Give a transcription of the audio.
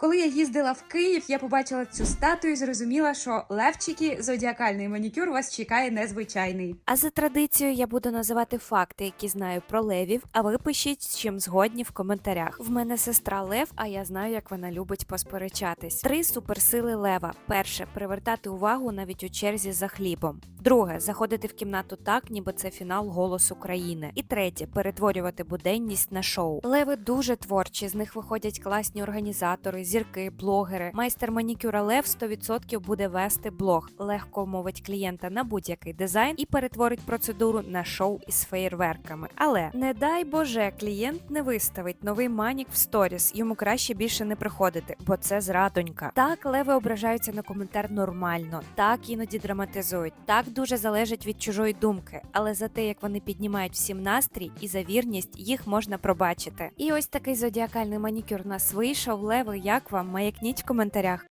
Коли я їздила в Київ, я побачила цю статую і зрозуміла, що левчики, зодіакальний манікюр вас чекає незвичайний. А за традицією я буду називати факти, які знаю про левів, а ви пишіть, з чим згодні в коментарях. В мене сестра Лев, а я знаю, як вона любить посперечатись. Три суперсили лева: перше привертати увагу навіть у черзі за хлібом. Друге заходити в кімнату так, ніби це фінал голос України. І третє перетворювати буденність на шоу. Леви дуже творчі, з них виходять класні організатори, зірки, блогери. Майстер манікюра Лев 100% буде вести блог, легко мовить клієнта на будь-який дизайн і перетворить процедуру на шоу із феєрверками. Але не дай Боже, клієнт не виставить новий манік в сторіс. Йому краще більше не приходити, бо це зрадонька. Так, леви ображаються на коментар нормально, так іноді драматизують, так дуже залежить від чужої думки. Але за те, як вони піднімають всім настрій і за вірність, їх можна пробачити. І ось такий зодіакальний манікюр нас вийшов. Леви, як вам? Маякніть в коментарях.